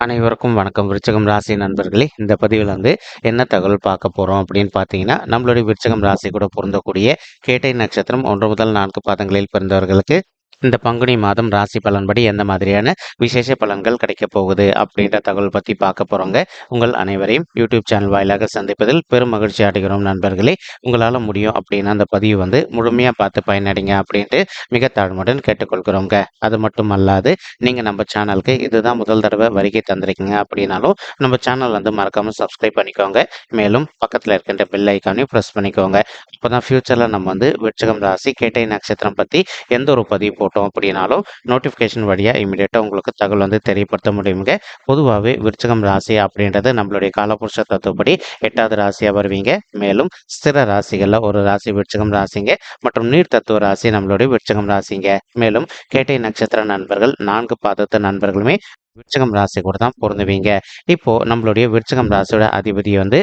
அனைவருக்கும் வணக்கம். விருச்சகம் ராசி நண்பர்களே இந்த பதிவில் வந்து என்ன தகவல் பார்க்க போகிறோம் அப்படின்னு பார்த்தீங்கன்னா நம்மளுடைய விருச்சகம் ராசி கூட பொருந்தக்கூடிய கேட்டை நட்சத்திரம் ஒன்று முதல் நான்கு பாதங்களில் பிறந்தவர்களுக்கு இந்த பங்குனி மாதம் ராசி பலன்படி எந்த மாதிரியான விசேஷ பலன்கள் கிடைக்க போகுது அப்படின்ற தகவல் பற்றி பார்க்க போகிறோங்க உங்கள் அனைவரையும் யூடியூப் சேனல் வாயிலாக சந்திப்பதில் பெரும் மகிழ்ச்சி அடைகிறோம் நண்பர்களே. உங்களால் முடியும் அப்படின்னு அந்த பதிவு வந்து முழுமையாக பார்த்து பயனடைங்க அப்படின்ட்டு மிக தாழ்மையுடன் கேட்டுக்கொள்கிறோங்க. அது மட்டும் அல்லாது நீங்கள் நம்ம சேனலுக்கு இதுதான் முதல் தடவை வருகை தந்திருக்கீங்க அப்படின்னாலும் நம்ம சேனல் வந்து மறக்காமல் சப்ஸ்கிரைப் பண்ணிக்கோங்க. மேலும் பக்கத்தில் இருக்கின்ற பெல் ஐக்கானையும் ப்ரெஸ் பண்ணிக்கோங்க. அப்போ தான் ஃப்யூச்சரில் நம்ம வந்து விருச்சகம் ராசி கேட்டை நட்சத்திரம் பற்றி எந்த ஒரு பதிவு போட்டோம் அப்படின்னாலும் நோட்டிஃபிகேஷன் வழியாக இமீடியட்டாக உங்களுக்கு தகவல் வந்து தெரியப்படுத்த முடியுங்க. பொதுவாகவே விருச்சகம் ராசி அப்படின்றது நம்மளுடைய காலபுருஷ தத்துவப்படி எட்டாவது ராசியாக வருவீங்க. மேலும் ஸ்திர ராசிகளில் ஒரு ராசி விருச்சகம் ராசிங்க. மற்றும் நீர் தத்துவ ராசி நம்மளுடைய விருச்சகம் ராசிங்க. மேலும் கேட்டை நட்சத்திர நண்பர்கள் நான்கு பாதத்து நண்பர்களுமே விருச்சகம் ராசி கூட தான் பொருந்துவீங்க. இப்போ நம்மளுடைய விருச்சகம் ராசியோட அதிபதி வந்து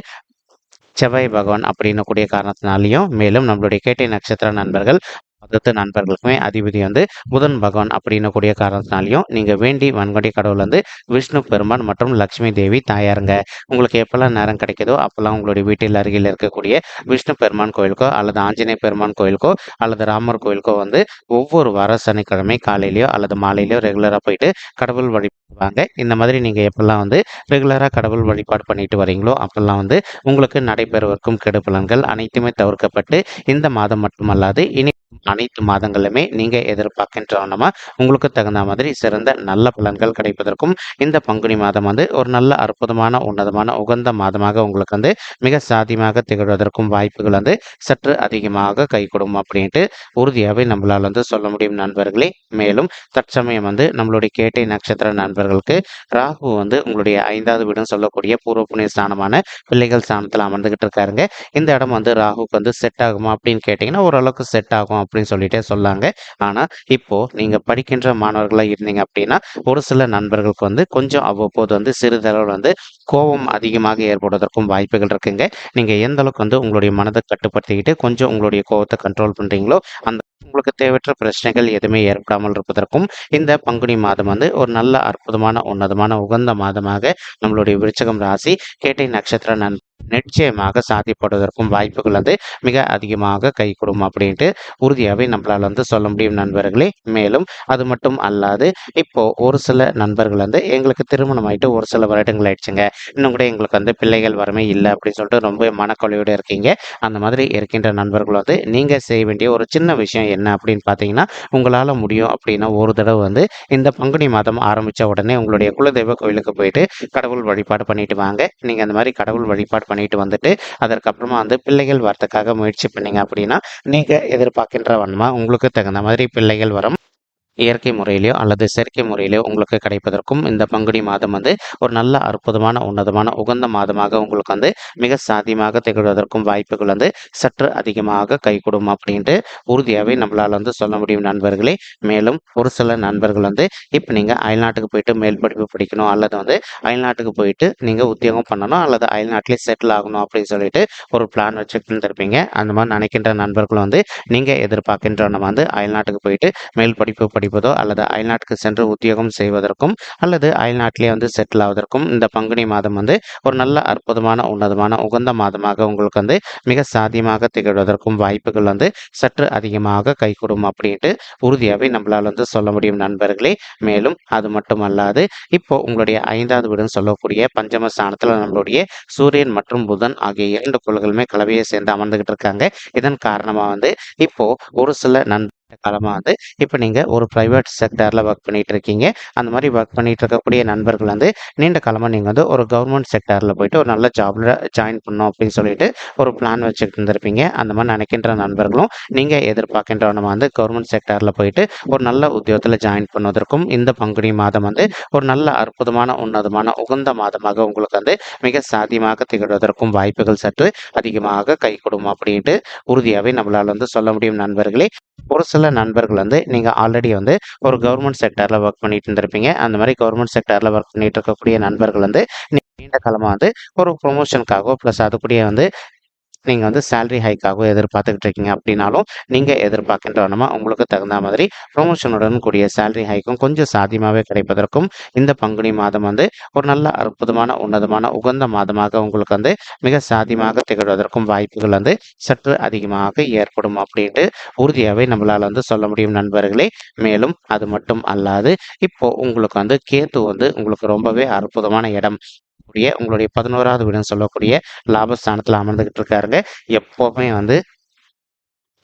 செவ்வாய் பகவான் அப்படின்னு கூடிய காரணத்தினாலையும் மேலும் நம்மளுடைய கேட்டை நட்சத்திர நண்பர்கள் மதத்து நண்பர்களுக்குமே அதிபதி வந்து புதன் பகவான் அப்படின்னு கூடிய காரணத்தினாலையும் நீங்கள் வேண்டி வன்கொடி கடவுள் வந்து விஷ்ணு பெருமான் மற்றும் லக்ஷ்மி தேவி தாயாருங்க. உங்களுக்கு எப்போல்லாம் நேரம் கிடைக்குதோ அப்போல்லாம் உங்களுடைய வீட்டில் அருகில் இருக்கக்கூடிய விஷ்ணு பெருமான் கோயிலுக்கோ அல்லது ஆஞ்சநேய பெருமான் கோயிலுக்கோ அல்லது ராமர் கோயிலுக்கோ வந்து ஒவ்வொரு வார சனிக்கிழமை காலையிலையோ அல்லது மாலையிலையோ ரெகுலராக போயிட்டு கடவுள் வழிபடுவாங்க. இந்த மாதிரி நீங்கள் எப்பெல்லாம் வந்து ரெகுலராக கடவுள் வழிபாடு பண்ணிட்டு வரீங்களோ அப்போல்லாம் வந்து உங்களுக்கு நடைபெறவிருக்கும் கெடுபலன்கள் அனைத்துமே தவிர்க்கப்பட்டு இந்த மாதம் மட்டுமல்லாது இனி அனைத்து மாதங்களுமே நீங்க எதிர்பார்க்கின்றனமா உங்களுக்கு தகுந்த மாதிரி சிறந்த நல்ல பலன்கள் கிடைப்பதற்கும் இந்த பங்குனி மாதம் வந்து ஒரு நல்ல அற்புதமான உன்னதமான உகந்த மாதமாக உங்களுக்கு வந்து மிக சாத்தியமாக திகழ்வதற்கும் வாய்ப்புகள் வந்து சற்று அதிகமாக கை கொடுக்கும் அப்படின்ட்டு உறுதியாகவே நம்மளால் வந்து சொல்ல முடியும் நண்பர்களே. மேலும் தற்சமயம் வந்து நம்மளுடைய கேட்டை நட்சத்திர நண்பர்களுக்கு ராகு வந்து உங்களுடைய ஐந்தாவது வீடுன்னு சொல்லக்கூடிய பூர்வ புண்ணிய ஸ்தானமான பிள்ளைகள் ஸ்தானத்தில் அமர்ந்துகிட்டு இருக்காருங்க. இந்த இடம் வந்து ராகுக்கு வந்து செட் ஆகுமா அப்படின்னு கேட்டிங்கன்னா ஓரளவுக்கு செட் ஆகும் அப்படின்னு சொல்லிட்டே சொல்லாங்க. ஆனால் இப்போ நீங்கள் படிக்கின்ற மாணவர்களாக இருந்தீங்க அப்படின்னா ஒரு சில நண்பர்களுக்கு வந்து கொஞ்சம் அவ்வப்போது வந்து சிறிதளவு வந்து கோபம் அதிகமாக ஏற்படுவதற்கும் வாய்ப்புகள் இருக்குங்க. நீங்கள் எந்த அளவுக்கு வந்து உங்களுடைய மனதை கட்டுப்படுத்திக்கிட்டு கொஞ்சம் உங்களுடைய கோபத்தை கண்ட்ரோல் பண்ணுறீங்களோ அந்த உங்களுக்கு தேவையற்ற பிரச்சனைகள் எதுவுமே ஏற்படாமல் இருப்பதற்கும் இந்த பங்குனி மாதம் வந்து ஒரு நல்ல அற்புதமான உன்னதமான உகந்த மாதமாக நம்மளுடைய விருச்சகம் ராசி கேட்டை நட்சத்திர நண்பர் நிச்சயமாக சாத்தியப்படுவதற்கும் வாய்ப்புகள் வந்து மிக அதிகமாக கை கொடுக்கும் அப்படின்ட்டு உறுதியாகவே நம்மளால் வந்து சொல்ல முடியும் நண்பர்களே. மேலும் அது மட்டும் அல்லாது இப்போ ஒரு சில நண்பர்கள் வந்து எங்களுக்கு திருமணம் ஆயிட்டு ஒரு சில வருடங்கள் ஆயிடுச்சுங்க. இன்னும் கூட எங்களுக்கு வந்து பிள்ளைகள் வரமே இல்லை அப்படின்னு சொல்லிட்டு ரொம்ப மனக்கொலையோடு இருக்கீங்க. அந்த மாதிரி இருக்கின்ற நண்பர்கள் வந்து நீங்கள் செய்ய வேண்டிய ஒரு சின்ன விஷயம் என்ன அப்படின்னு பார்த்தீங்கன்னா உங்களால் முடியும் அப்படின்னா ஒரு தடவை வந்து இந்த பங்குனி மாதம் ஆரம்பித்த உடனே உங்களுடைய குலதெய்வ கோயிலுக்கு போயிட்டு கடவுள் வழிபாடு பண்ணிட்டு வாங்க. நீங்கள் அந்த மாதிரி கடவுள் வழிபாடு பண்ணிட்டு வந்துட்டு அதற்கப்புறமா வந்து பிள்ளைகள் வரத்துக்காக முயற்சி பண்ணீங்க அப்படின்னா நீங்கள் எதிர்பார்க்கின்ற வண்ணமா உங்களுக்கு தகுந்த மாதிரி பிள்ளைகள் வரும். இயற்கை முறையிலையோ அல்லது செயற்கை முறையிலையோ உங்களுக்கு கிடைப்பதற்கும் இந்த பங்குனி மாதம் வந்து ஒரு நல்ல அற்புதமான உன்னதமான உகந்த மாதமாக உங்களுக்கு வந்து மிக சாத்தியமாக திகழ்வதற்கும் வாய்ப்புகள் வந்து சற்று அதிகமாக கைகூடும் அப்படின்ட்டு உறுதியாகவே நம்மளால் வந்து சொல்ல முடியும் நண்பர்களே. மேலும் ஒரு சில நண்பர்கள் வந்து இப்போ நீங்கள் அயல்நாட்டுக்கு போயிட்டு மேல் படிப்பு படிக்கணும் அல்லது வந்து அயல்நாட்டுக்கு போயிட்டு நீங்கள் உத்தியோகம் பண்ணணும் அல்லது அயல்நாட்டிலே செட்டில் ஆகணும் அப்படின்னு சொல்லிட்டு ஒரு பிளான் வச்சுக்கிட்டு இருப்பீங்க அந்த மாதிரி நினைக்கின்ற நண்பர்கள் வந்து நீங்கள் எதிர்பார்க்கின்ற நம்ம வந்து அயல்நாட்டுக்கு போயிட்டு மேல் படிப்பு படி படிப்பதோ அல்லது அயல்நாட்டுக்கு சென்று உத்தியோகம் செய்வதற்கும் அல்லது அயல்நாட்டிலே வந்து செட்டில் ஆவதற்கும் இந்த பங்குனி மாதம் வந்து ஒரு நல்ல அற்புதமான உன்னதமான உகந்த மாதமாக உங்களுக்கு வந்து மிக சாத்தியமாக திகழ்வதற்கும் வாய்ப்புகள் வந்து சற்று அதிகமாக கைகூடும் அப்படின்ட்டு உறுதியாகவே நம்மளால் வந்து சொல்ல முடியும் நண்பர்களே. மேலும் அது மட்டும் அல்லாது இப்போ உங்களுடைய ஐந்தாவது வீடுன்னு சொல்லக்கூடிய பஞ்சம ஸ்தானத்தில் நம்மளுடைய சூரியன் மற்றும் புதன் ஆகிய இரண்டு கோள்களுமே கலவையை சேர்ந்து அமர்ந்துகிட்டு இருக்காங்க. இதன் காரணமாக வந்து இப்போ ஒரு சில நண்பர் காலமாக வந்து இப்போ நீங்கள் ஒரு ப்ரைவேட் செக்டரில் ஒர்க் பண்ணிட்டு இருக்கீங்க அந்த மாதிரி ஒர்க் பண்ணிகிட்டு இருக்கக்கூடிய நண்பர்கள் வந்து நீண்ட காலமாக நீங்கள் வந்து ஒரு கவர்மெண்ட் செக்டரில் போயிட்டு ஒரு நல்ல ஜாபில் ஜாயின் பண்ணணும் அப்படின்னு சொல்லிட்டு ஒரு பிளான் வச்சுட்டு இருந்திருப்பீங்க. அந்த மாதிரி நினைக்கின்ற நண்பர்களும் நீங்கள் எதிர்பார்க்கின்ற நம்ம வந்து கவர்மெண்ட் செக்டரில் போயிட்டு ஒரு நல்ல உத்தியோகத்தில் ஜாயின் பண்ணுவதற்கும் இந்த பங்குனி மாதம் வந்து ஒரு நல்ல அற்புதமான உன்னதமான உகந்த மாதமாக உங்களுக்கு வந்து மிக சாத்தியமாக திகழ்வதற்கும் வாய்ப்புகள் சற்று அதிகமாக கை கொடுக்கும் அப்படின்ட்டு உறுதியாகவே நம்மளால் வந்து சொல்ல முடியும் நண்பர்களே. ஒரு சில நண்பர்கள் வந்து நீங்கள் ஆல்ரெடி வந்து ஒரு கவர்மெண்ட் செக்டரில் ஒர்க் பண்ணிட்டு இருந்திருப்பீங்க. அந்த மாதிரி கவர்மெண்ட் செக்டரில் ஒர்க் பண்ணிட்டு இருக்கக்கூடிய நண்பர்கள் வந்து நீண்ட காலமாக வந்து ஒரு ப்ரொமோஷனுக்காகவோ ப்ளஸ் அதுக்குரிய வந்து நீங்கள் வந்து சேலரி ஹைக்காகவும் எதிர்பார்த்துக்கிட்டு இருக்கீங்க அப்படின்னாலும் நீங்கள் எதிர்பார்க்கின்ற உங்களுக்கு தகுந்த மாதிரி ப்ரொமோஷனுடன் கூடிய சேலரி ஹைக்கும் கொஞ்சம் சாத்தியமாகவே கிடைப்பதற்கும் இந்த பங்குனி மாதம் வந்து ஒரு நல்ல அற்புதமான உன்னதமான உகந்த மாதமாக உங்களுக்கு வந்து மிக சாத்தியமாக திகழ்வதற்கும் வாய்ப்புகள் வந்து சற்று அதிகமாக ஏற்படும் அப்படின்ட்டு உறுதியாகவே நம்மளால் வந்து சொல்ல முடியும் நண்பர்களே. மேலும் அது மட்டும் அல்லாது இப்போ உங்களுக்கு வந்து கேத்து வந்து உங்களுக்கு ரொம்பவே அற்புதமான இடம். உங்களுடைய பதினோராவது வீடுன்னு சொல்லக்கூடிய லாபஸ்தானத்தில் அமர்ந்துக்கிட்டு இருக்காருங்க. எப்போவுமே வந்து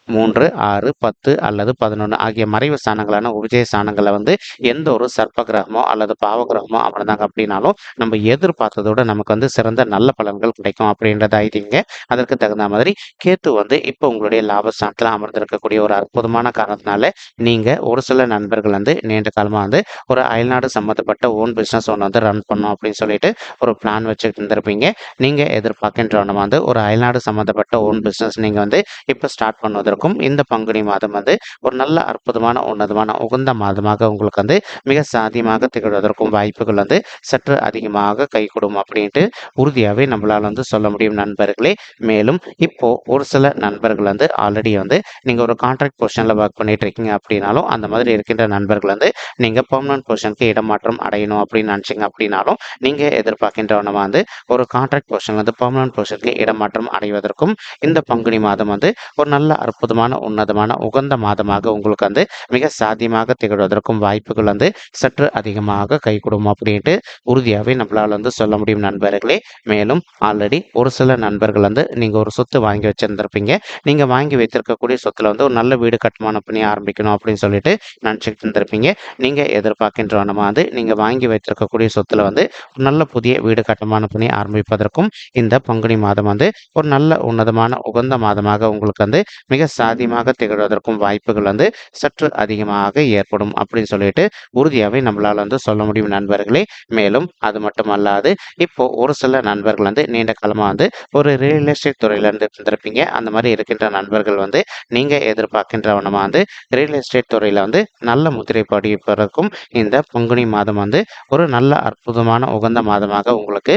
மூன்று ஆறு பத்து அல்லது பதினொன்று ஆகிய மறைவு ஸ்தானங்களான உபஜய ஸ்தானங்களில் வந்து எந்த ஒரு சர்ப்ப கிரகமோ அல்லது பாவ கிரகமோ அமர்ந்தாங்க அப்படின்னாலும் நம்ம எதிர்பார்த்ததோட நமக்கு வந்து சிறந்த நல்ல பலன்கள் கிடைக்கும் அப்படின்றத ஆயிட்டீங்க அதற்கு தகுந்த மாதிரி கேத்து வந்து இப்போ உங்களுடைய லாபஸ்தானத்தில் அமர்ந்திருக்கக்கூடிய ஒரு அற்புதமான காரணத்தினால நீங்கள் ஒரு சில நண்பர்கள் வந்து நீண்ட காலமாக வந்து ஒரு அயல்நாடு சம்மந்தப்பட்ட ஓன் பிஸ்னஸ் ஒன்று வந்து ரன் பண்ணோம் அப்படின்னு சொல்லிட்டு ஒரு பிளான் வச்சுட்டு இருந்திருப்பீங்க. நீங்கள் எதிர்பார்க்கின்றவன வந்து ஒரு அயல்நாடு சம்மந்தப்பட்ட ஓன் பிஸ்னஸ் நீங்கள் வந்து இப்போ ஸ்டார்ட் பண்ணுவதற்கும் இந்த பங்குனி மாதம் வந்து ஒரு நல்ல அற்புதமான உன்னதமான உகந்த மாதமாக உங்களுக்கு வந்து மிக சாத்தியமாக திகழ்வதற்கும் வாய்ப்புகள் வந்து சற்று அதிகமாக கைகூடும் அப்படின்ட்டு உறுதியாகவே நம்மளால் வந்து சொல்ல முடியும் நண்பர்களே. மேலும் இப்போ ஒரு சில நண்பர்கள் வந்து ஆல்ரெடி வந்து நீங்கள் ஒரு கான்ட்ராக்ட் பொசிஷனில் ஒர்க் பண்ணிட்டு இருக்கீங்க அப்படின்னாலும் அந்த மாதிரி இருக்கின்ற நண்பர்கள் வந்து நீங்கள் பெர்மனன்ட் பொசிஷனுக்கு இடமாற்றம் அடையணும் அப்படின்னு நினச்சிங்க அப்படின்னாலும் நீங்கள் எதிர்பார்க்கின்றவன வந்து ஒரு கான்ட்ராக்ட் பொசிஷன் வந்து பெர்மனன்ட் பொசிஷனுக்கு இடமாற்றம் அடைவதற்கும் இந்த பங்குனி மாதம் வந்து ஒரு நல்ல அற்புதமான உன்னதமான உகந்த மாதமாக உங்களுக்கு வந்து மிக சாத்தியமாக திகழ்வதற்கும் வாய்ப்புகள் வந்து சற்று அதிகமாக கைகூடும் அப்படின்ட்டு உறுதியாகவே நம்மளால் வந்து சொல்ல முடியும் நண்பர்களே. மேலும் ஆல்ரெடி ஒரு சில நண்பர்கள் வந்து நீங்கள் ஒரு சொத்து வாங்கி வச்சிருந்திருப்பீங்க. நீங்கள் வாங்கி வைத்திருக்கக்கூடிய சொத்துல வந்து ஒரு நல்ல வீடு கட்டுமானம் பண்ணி ஆரம்பிக்கணும் அப்படின்னு சொல்லிட்டு நினச்சிக்கிட்டு இருந்திருப்பீங்க. நீங்கள் எதிர்பார்க்கின்ற எதிர்பார்க்கின்றவனமா வந்து நீங்கள் வாங்கி வைத்திருக்கக்கூடிய சொத்துல வந்து ஒரு நல்ல புதிய வீடு கட்டுமானம் பண்ணி ஆரம்பிப்பதற்கும் இந்த பங்குனி மாதம் வந்து ஒரு நல்ல உன்னதமான உகந்த மாதமாக உங்களுக்கு வந்து மிக சாத்தியமாக திகழ்வதற்கும் வாய்ப்புகள் வந்து சற்று அதிகமாக ஏற்படும் அப்படின்னு சொல்லிட்டு உறுதியாகவே நம்மளால் வந்து சொல்ல முடியும் நண்பர்களே. மேலும் அது மட்டும் அல்லாது இப்போ ஒரு சில நண்பர்கள் வந்து நீண்ட காலமாக வந்து ஒரு ரியல் எஸ்டேட் துறையிலேருந்து இருந்திருப்பீங்க அந்த மாதிரி இருக்கின்ற நண்பர்கள் வந்து நீங்கள் எதிர்பார்க்கின்றவனமாக வந்து ரியல் எஸ்டேட் துறையில் வந்து நல்ல முத்திரை படிப்பதற்கும் இந்த பங்குனி மாதம் வந்து ஒரு நல்ல அற்புதமான உகந்த மாதமாக உங்களுக்கு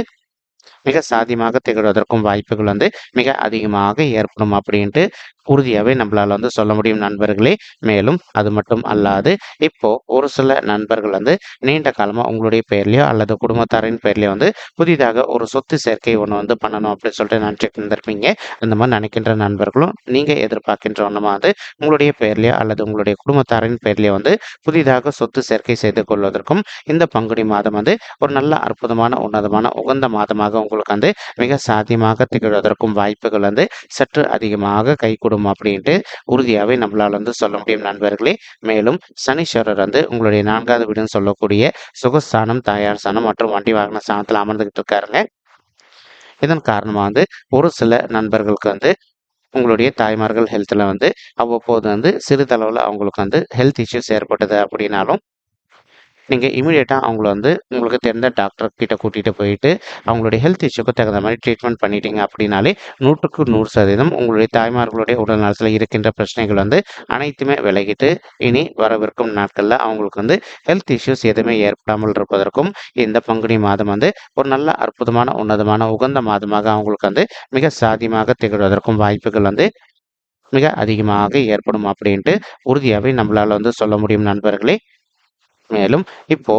மிக சாதியமாக திகழ்வதற்கும் வாய்ப்புகள் வந்து மிக அதிகமாக ஏற்படும் அப்படின்ட்டு உறுதியாகவே நம்மளால் வந்து சொல்ல முடியும் நண்பர்களே. மேலும் அது மட்டும் அல்லாது இப்போ ஒரு சில நண்பர்கள் வந்து நீண்ட காலமாக உங்களுடைய பெயர்லையோ அல்லது குடும்பத்தாரின் பெயர்லையோ வந்து புதிதாக ஒரு சொத்து சேர்க்கை ஒன்று வந்து பண்ணணும் அப்படின்னு சொல்லிட்டு நினச்சிட்டு இருந்திருப்பீங்க அந்த மாதிரி நினைக்கின்ற நண்பர்களும் நீங்கள் எதிர்பார்க்கின்ற ஒன்றுமா வந்து உங்களுடைய பெயர்லையோ அல்லது உங்களுடைய குடும்பத்தாரின் பெயர்லையோ வந்து புதிதாக சொத்து சேர்க்கை செய்து கொள்வதற்கும் இந்த பங்குனி மாதம் வந்து ஒரு நல்ல அற்புதமான உன்னதமான உகந்த மாதமாக உங்களுக்கு வந்து மிக சாத்தியமாக திகழ்வதற்கும் வாய்ப்புகள் வந்து சற்று அதிகமாக கைகூடும் அப்படின்ட்டு உறுதியாகவே நம்மளால் வந்து சொல்ல முடியும் நண்பர்களே. மேலும் சனீஸ்வரர் வந்து உங்களுடைய நான்காவது வீடுன்னு சொல்லக்கூடிய சுகஸ்தானம் தாயார் ஸ்தானம் மற்றும் வண்டி வாகன ஸ்தானத்தில் அமர்ந்துகிட்டு இருக்காருங்க. இதன் காரணமாக வந்து ஒரு சில நண்பர்களுக்கு வந்து உங்களுடைய தாய்மார்கள் ஹெல்த்தில் வந்து அவ்வப்போது வந்து சிறிதளவில் அவங்களுக்கு வந்து ஹெல்த் இஷ்யூஸ் ஏற்பட்டது அப்படின்னாலும் நீங்கள் இமீடியட்டாக அவங்கள வந்து உங்களுக்கு தெரிந்த டாக்டர் கிட்ட கூட்டிகிட்டு போயிட்டு அவங்களுடைய ஹெல்த் இஷ்யூக்கு தகுந்த மாதிரி ட்ரீட்மெண்ட் பண்ணிட்டீங்க அப்படின்னாலே நூற்றுக்கு நூறு சதவீதம் உங்களுடைய தாய்மார்களுடைய உடல்நலத்தில் இருக்கின்ற பிரச்சனைகள் வந்து அனைத்துமே விலகிட்டு இனி வரவிருக்கும் நாட்களில் அவங்களுக்கு வந்து ஹெல்த் இஷ்யூஸ் எதுவுமே ஏற்படாமல் இருப்பதற்கும் இந்த பங்குனி மாதம் வந்து ஒரு நல்ல அற்புதமான உன்னதமான உகந்த மாதமாக அவங்களுக்கு வந்து மிக சாதியமாக திகழ்வதற்கும் வாய்ப்புகள் வந்து மிக அதிகமாக ஏற்படும் அப்படின்ட்டு உறுதியாகவே நம்மளால் வந்து சொல்ல முடியும் நண்பர்களே. மேலும் இப்போ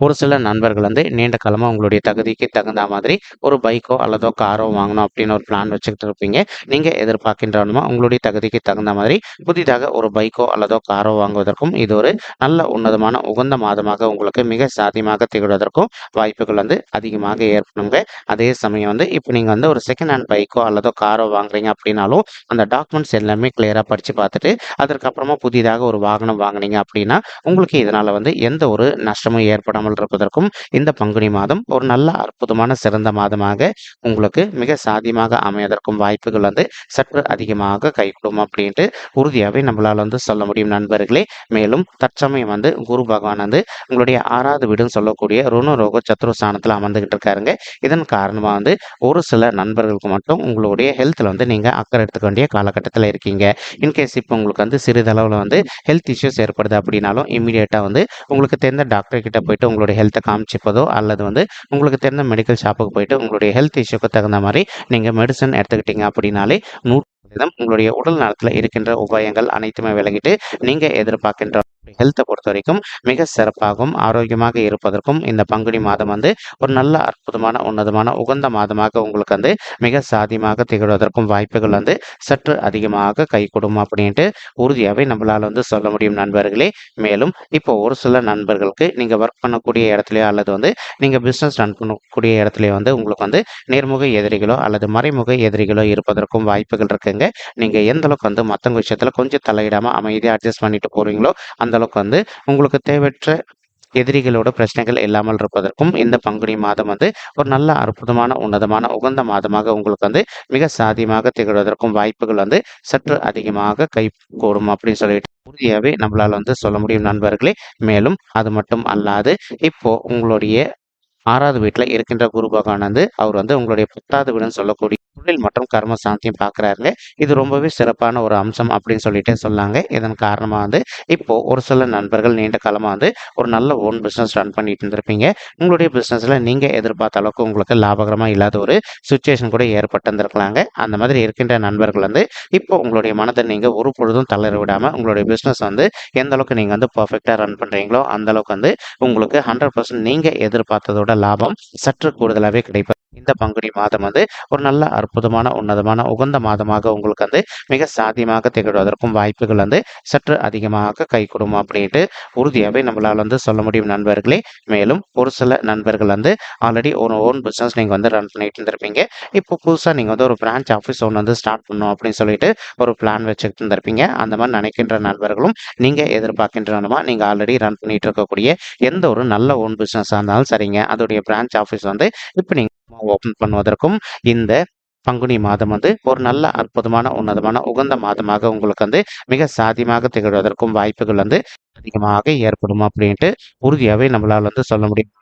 ஒரு சில நண்பர்கள் வந்து நீண்ட காலமாக உங்களுடைய தகுதிக்கு தகுந்த மாதிரி ஒரு பைக்கோ அல்லதோ காரோ வாங்கணும் அப்படின்னு ஒரு பிளான் வச்சுக்கிட்டு இருப்பீங்க. நீங்கள் எதிர்பார்க்கின்றவனுமா உங்களுடைய தகுதிக்கு தகுந்த மாதிரி புதிதாக ஒரு பைக்கோ அல்லதோ காரோ வாங்குவதற்கும் இது ஒரு நல்ல உன்னதமான உகந்த மாதமாக உங்களுக்கு மிக சாத்தியமாக திகழ்வதற்கும் வாய்ப்புகள் வந்து அதிகமாக ஏற்படுங்க. அதே சமயம் வந்து இப்போ நீங்கள் வந்து ஒரு செகண்ட் ஹேண்ட் பைக்கோ அல்லதோ காரோ வாங்குறீங்க அப்படின்னாலும் அந்த டாக்குமெண்ட்ஸ் எல்லாமே கிளியராக படித்து பார்த்துட்டு அதற்கப்புறமா புதிதாக ஒரு வாகனம் வாங்குனீங்க அப்படின்னா உங்களுக்கு இதனால் வந்து எந்த ஒரு நஷ்டமும் ஏற்படாமல் இருப்பதற்கும் இந்த பங்குனி மாதம் ஒரு நல்ல அற்புதமான சிறந்த மாதமாக உங்களுக்கு மிக சாத்தியமாக அமையதற்கும் வாய்ப்புகள் வந்து சற்று அதிகமாக கைகூடும் அப்படின்ட்டு உறுதியாகவே நம்மளால் வந்து சொல்ல முடியும் நண்பர்களே. மேலும் தற்சமயம் வந்து குரு பகவான் வந்து உங்களுடைய ஆறாவது வீடுன்னு சொல்லக்கூடிய ருணரோக சத்ருஸ்தானத்தில் அமர்ந்துகிட்டு இருக்காருங்க. இதன் காரணமாக வந்து ஒரு சில நண்பர்களுக்கு மட்டும் உங்களுடைய ஹெல்த்தில் வந்து நீங்கள் அக்கறை எடுத்துக்க வேண்டிய காலகட்டத்தில் இருக்கீங்க. இன்கேஸ் இப்போ உங்களுக்கு வந்து சிறிதளவில் வந்து ஹெல்த் இஷ்யூஸ் ஏற்படுது அப்படின்னாலும் இமீடியட்டாக வந்து உங்களுக்கு தெரிந்த டாக்டர் கிட்ட போயிட்டு உங்களுடைய ஹெல்த்தை காமிச்சிப்பதோ அல்லது வந்து உங்களுக்கு தெரிந்த மெடிக்கல் ஷாப்புக்கு போயிட்டு உங்களுடைய ஹெல்த் இஷ்யூக்கு தகுந்த மாதிரி நீங்கள் மெடிசன் எடுத்துக்கிட்டீங்க அப்படின்னாலே நூறு சதவீதம் உங்களுடைய உடல் நலத்தில் இருக்கின்ற உபாயங்கள் அனைத்துமே விலகிட்டு நீங்கள் எதிர்பார்க்கின்ற ஹெல்த்தை பொறுத்த வரைக்கும் மிக சிறப்பாகவும் ஆரோக்கியமாக இருப்பதற்கும் இந்த பங்குனி மாதம் வந்து ஒரு நல்ல அற்புதமான உன்னதமான உகந்த மாதமாக உங்களுக்கு வந்து மிக சாதியமாக திகழ்வதற்கும் வாய்ப்புகள் வந்து சற்று அதிகமாக கை கொடுக்கும் அப்படின்ட்டு உறுதியாகவே நம்மளால் வந்து சொல்ல முடியும் நண்பர்களே. மேலும் இப்போ ஒரு சில நண்பர்களுக்கு நீங்கள் ஒர்க் பண்ணக்கூடிய இடத்துலையோ அல்லது வந்து நீங்கள் பிஸ்னஸ் ரன் பண்ணக்கூடிய இடத்துலையோ வந்து உங்களுக்கு வந்து நேர்முக எதிரிகளோ அல்லது மறைமுக எதிரிகளோ இருப்பதற்கும் வாய்ப்புகள் இருக்குங்க. நீங்கள் எந்த அளவுக்கு வந்து மற்றவங்க விஷயத்தில் கொஞ்சம் தலையிடாமல் அமைதியாக அட்ஜஸ்ட் பண்ணிட்டு போகிறீங்களோ அந்த அளவுக்கு வந்து உங்களுக்கு தேவையற்ற எதிரிகளோட பிரச்சனைகள் இல்லாமல் இருப்பதற்கும் இந்த பங்குனி மாதம் வந்து ஒரு நல்ல அற்புதமான உன்னதமான உகந்த மாதமாக உங்களுக்கு வந்து மிக சாதியமாக திகழ்வதற்கும் வாய்ப்புகள் வந்து சற்று அதிகமாக கை கூடும் அப்படின்னு சொல்லிட்டு உறுதியாகவே நம்மளால் வந்து சொல்ல முடியும் நண்பர்களே. மேலும் அது மட்டும் அல்லாது இப்போ உங்களுடைய ஆறாவது வீட்டில் இருக்கின்ற குரு பகவான் வந்து அவர் வந்து உங்களுடைய பத்தாவது வீடுன்னு சொல்லக்கூடிய தொழில் மற்றும் கர்ம சாந்தியும் பார்க்குறாருங்க இது ரொம்பவே சிறப்பான ஒரு அம்சம் அப்படின்னு சொல்லிட்டே சொன்னாங்க இதன் காரணமாக வந்து இப்போது ஒரு சில நண்பர்கள் நீண்ட காலமாக வந்து ஒரு நல்ல ஓன் பிஸ்னஸ் ரன் பண்ணிட்டு இருந்திருப்பீங்க. உங்களுடைய பிஸ்னஸில் நீங்கள் எதிர்பார்த்த அளவுக்கு உங்களுக்கு லாபகரமாக இல்லாத ஒரு சுச்சுவேஷன் கூட ஏற்பட்டிருந்திருக்கலாங்க அந்த மாதிரி இருக்கின்ற நண்பர்கள் வந்து இப்போ உங்களுடைய மனதை நீங்கள் ஒரு பொழுதும் தளர விடாமல் உங்களுடைய பிஸ்னஸ் வந்து எந்த அளவுக்கு நீங்கள் வந்து பர்ஃபெக்டாக ரன் பண்ணுறீங்களோ அந்த அளவுக்கு வந்து உங்களுக்கு ஹண்ட்ரட் பர்சன்ட் நீங்கள் எதிர்பார்த்ததோட லாபம் சற்று கூடுதலாகவே கிடைப்பது இந்த பங்குனி மாதம் வந்து ஒரு நல்ல அற்புதமான உன்னதமான உகந்த மாதமாக உங்களுக்கு வந்து மிக சாத்தியமாக திகழ்வதற்கும் வாய்ப்புகள் வந்து சற்று அதிகமாக கை அப்படின்ட்டு உறுதியாகவே நம்மளால் வந்து சொல்ல முடியும் நண்பர்களே. மேலும் ஒரு சில நண்பர்கள் வந்து ஆல்ரெடி ஒரு ஓன் பிஸ்னஸ் நீங்கள் வந்து ரன் பண்ணிட்டு இருந்திருப்பீங்க. இப்போ புதுசாக நீங்கள் வந்து ஒரு பிரான்ச் ஆஃபீஸ் ஒன்று வந்து ஸ்டார்ட் பண்ணணும் அப்படின்னு சொல்லிட்டு ஒரு பிளான் வச்சுக்கிட்டு இருந்திருப்பீங்க. அந்த மாதிரி நினைக்கின்ற நண்பர்களும் நீங்கள் எதிர்பார்க்கின்றனமா நீங்கள் ஆல்ரெடி ரன் பண்ணிட்டு இருக்கக்கூடிய எந்த ஒரு நல்ல ஓன் பிஸ்னஸாக இருந்தாலும் சரிங்க. அதோடைய பிரான்ச் ஆஃபீஸ் வந்து இப்போ நீங்கள் ஓப்பன் பண்ணுவதற்கும் இந்த பங்குனி மாதம் வந்து ஒரு நல்ல அற்புதமான உன்னதமான உகந்த மாதமாக உங்களுக்கு வந்து மிக சாதியமாக திகழ்வதற்கும் வாய்ப்புகள் வந்து அதிகமாக ஏற்படும் அப்படின்ட்டு உறுதியாகவே நம்மளால் வந்து சொல்ல முடியும்.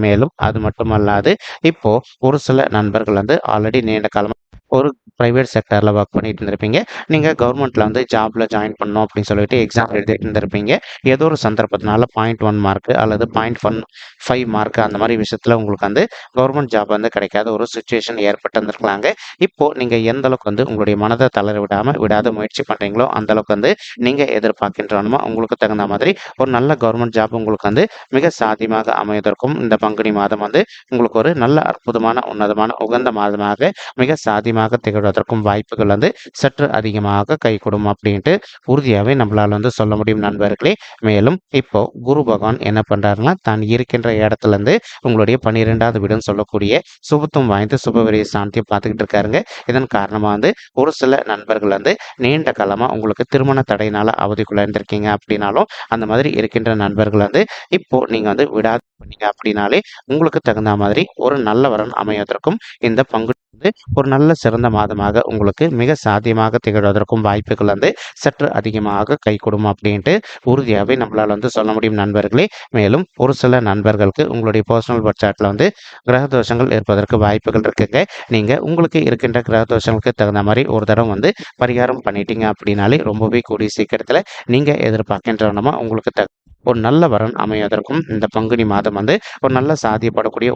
மேலும் அது மட்டுமல்லாது இப்போ ஒரு சில நண்பர்கள் வந்து ஆல்ரெடி நீண்ட காலமாக ஒரு ப்ரைவேட் செக்டரில் ஒர்க் பண்ணிட்டு இருந்திருப்பீங்க. நீங்கள் கவர்மெண்ட்டில் வந்து ஜாப்பில் ஜாயின் பண்ணணும் அப்படின்னு சொல்லிட்டு எக்ஸாம் எழுதிட்டு இருந்திருப்பீங்க. ஏதோ ஒரு சந்தர்ப்பத்தினால பாயிண்ட் ஒன் மார்க் அல்லது பாயிண்ட் ஒன் ஃபைவ் மார்க் அந்த மாதிரி விஷயத்தில் உங்களுக்கு வந்து கவர்மெண்ட் ஜாப் வந்து கிடைக்காத ஒரு சுச்சுவேஷன் ஏற்பட்டு இருந்திருக்கலாங்க. இப்போது நீங்கள் எந்த அளவுக்கு வந்து உங்களுடைய மனதை தளர விடாமல் விடாத முயற்சி பண்ணுறீங்களோ அந்த அளவுக்கு வந்து நீங்கள் எதிர்பார்க்கின்றனுமோ உங்களுக்கு தகுந்த மாதிரி ஒரு நல்ல கவர்மெண்ட் ஜாப் உங்களுக்கு வந்து மிக சாத்தியமாக அமைவதற்கும் இந்த பங்குனி மாதம் வந்து உங்களுக்கு ஒரு நல்ல அற்புதமான உன்னதமான உகந்த மாதமாக மிக சாத்தியமாக திகழ்வதற்கும் வாய்ப்புகள் வந்து சற்று அதிகமாக கைகூடும் அப்படின்ட்டு உறுதியாகவே நம்மளால் வந்து சொல்ல முடியும் நண்பர்களே. மேலும் இப்போ குரு பகவான் என்ன பண்ணுறாருன்னா தான் இருக்கின்ற இடத்துல இருந்து உங்களுடைய பன்னிரெண்டாவது வீடுன்னு சொல்லக்கூடிய சுபத்துவம் வாய்ந்து சுபவரிய சாந்தியை பார்த்துக்கிட்டு இருக்காருங்க. இதன் காரணமாக வந்து ஒரு சில நண்பர்கள் வந்து நீண்ட காலமாக உங்களுக்கு திருமண தடையினால் அவதிக்குள்ள இருந்திருக்கீங்க அப்படின்னாலும் அந்த மாதிரி இருக்கின்ற நண்பர்கள் வந்து இப்போ நீங்கள் வந்து விடாது பண்ணீங்க அப்படின்னாலே உங்களுக்கு தகுந்த மாதிரி ஒரு நல்ல வரன் அமைவதற்கும் இந்த பங்கு வந்து ஒரு நல்ல சிறந்த மாதமாக உங்களுக்கு மிக சாத்தியமாக திகழ்வதற்கும் வாய்ப்புகள் வந்து சற்று அதிகமாக கை கொடும் அப்படின்ட்டு உறுதியாகவே நம்மளால் வந்து சொல்ல முடியும் நண்பர்களே. மேலும் ஒரு சில நண்பர்களுக்கு உங்களுடைய பர்சனல் பட்ஜெட்டில் வந்து கிரக தோஷங்கள் இருப்பதற்கு வாய்ப்புகள் இருக்குங்க. நீங்கள் உங்களுக்கு இருக்கின்ற கிரக தோஷங்களுக்கு தகுந்த மாதிரி ஒரு தடவை வந்து பரிகாரம் பண்ணிட்டீங்க அப்படின்னாலே ரொம்பவே கூடிய சீக்கிரத்தில் நீங்கள் எதிர்பார்க்கின்றனமா உங்களுக்கு த ஒரு நல்ல வரன் அமைவதற்கும் இந்த பங்குனி மாதம் வந்து ஒரு நல்ல சாத்தியப்படக்கூடிய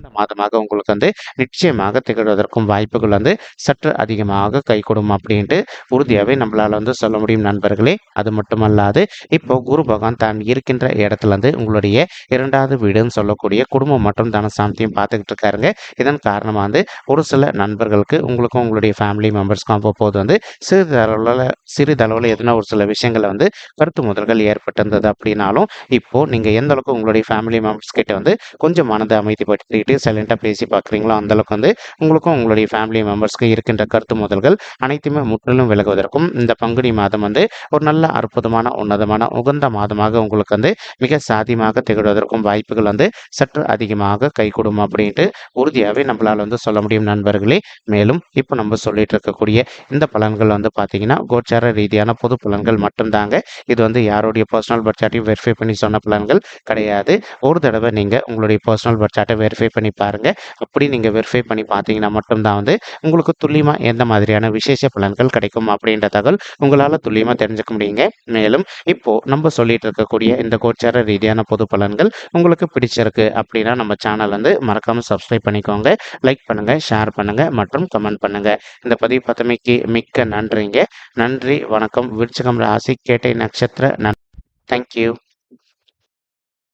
இந்த மாதமாக உங்களுக்கு வந்து நிச்சயமாக திகழ்வதற்கும் வாய்ப்புகள் வந்து சற்று அதிகமாக கை கொடுக்கும் அப்படின்ட்டு உறுதியாகவே நம்மளால் வந்து சொல்ல முடியும் நண்பர்களே. அது மட்டுமல்லாது இப்போ குரு பகவான் தான் இருக்கின்ற இடத்துல இருந்து உங்களுடைய இரண்டாவது வீடுன்னு சொல்லக்கூடிய குடும்பம் மற்றும் தனசாந்தியம் பார்த்துக்கிட்டு இருக்காருங்க. இதன் காரணமாக வந்து ஒரு சில நண்பர்களுக்கு உங்களுக்கும் உங்களுடைய ஃபேமிலி மெம்பர்ஸ்க்கும் அவ்வப்போது வந்து சிறிதளவில் சிறிதளவில் எதுனா ஒரு சில விஷயங்களை வந்து கருத்து முதல்கள் ஏற்பட்டிருந்தது அப்படின்னாலும் இப்போ நீங்கள் எந்த அளவுக்கு உங்களுடைய ஃபேமிலி மெம்பர்ஸ் கிட்ட வந்து கொஞ்சம் மனதை அமைதிப்படுத்திட்டு சைலண்டாக பேசி பார்க்குறீங்களோ அந்த அளவுக்கு வந்து உங்களுக்கும் உங்களுடைய ஃபேமிலி மெம்பர்ஸ்க்கு இருக்கின்ற கருத்து முதல்கள் அனைத்துமே முற்றிலும் விலகுவதற்கும் இந்த பங்குனி மாதம் வந்து ஒரு நல்ல அற்புதமான உன்னதமான உகந்த மாதமாக உங்களுக்கு வந்து மிக சாதியமாக திகழ்வதற்கும் வாய்ப்புகள் வந்து சற்று அதிகமாக கைகூடும் அப்படின்ட்டு உறுதியாகவே நம்மளால் வந்து சொல்ல முடியும் நண்பர்களே. மேலும் இப்போ நம்ம சொல்லிட்டு இருக்கக்கூடிய இந்த பலன்கள் வந்து பார்த்தீங்கன்னா கோச்சார ரீதியான பொது பலன்கள் மட்டும்தாங்க. இது வந்து யாருடைய பர்சனல் பட்ஜெட்டையும் வெரிஃபை பண்ணி சொன்ன பலன்கள் கிடையாது. ஒரு தடவை நீங்கள் உங்களுடைய பர்சனல் பட்ஜெட்டை வெரிஃபை பண்ணி பாருங்கள் அப்படி நீங்கள் வெரிஃபை பண்ணி பார்த்தீங்கன்னா மட்டும்தான் வந்து உங்களுக்கு துல்லியமாக எந்த மாதிரியான விசேஷ பலன்கள் கிடைக்கும் அப்படின்ற தகவல் உங்களால் துல்லியமாக தெரிஞ்சுக்க முடியுங்க. மேலும் இப்போது நம்ம சொல்லிட்டு இருக்கக்கூடிய இந்த கோச்சார ரீதியான பொது பலன்கள் உங்களுக்கு பிடிச்சிருக்கு அப்படின்னா நம்ம சேனல் வந்து மறக்காமல் சப்ஸ்கிரைப் பண்ணிக்கோங்க. லைக் பண்ணுங்கள் ஷேர் பண்ணுங்கள் மற்றும் கமெண்ட் பண்ணுங்கள் இந்த பதிவு பத்தமைக்கு மிக்க நன்றிங்க. நன்றி வணக்கம். விருச்சகம் ராசி கேட்டை நட்சத்திர நன் தேங்க்யூ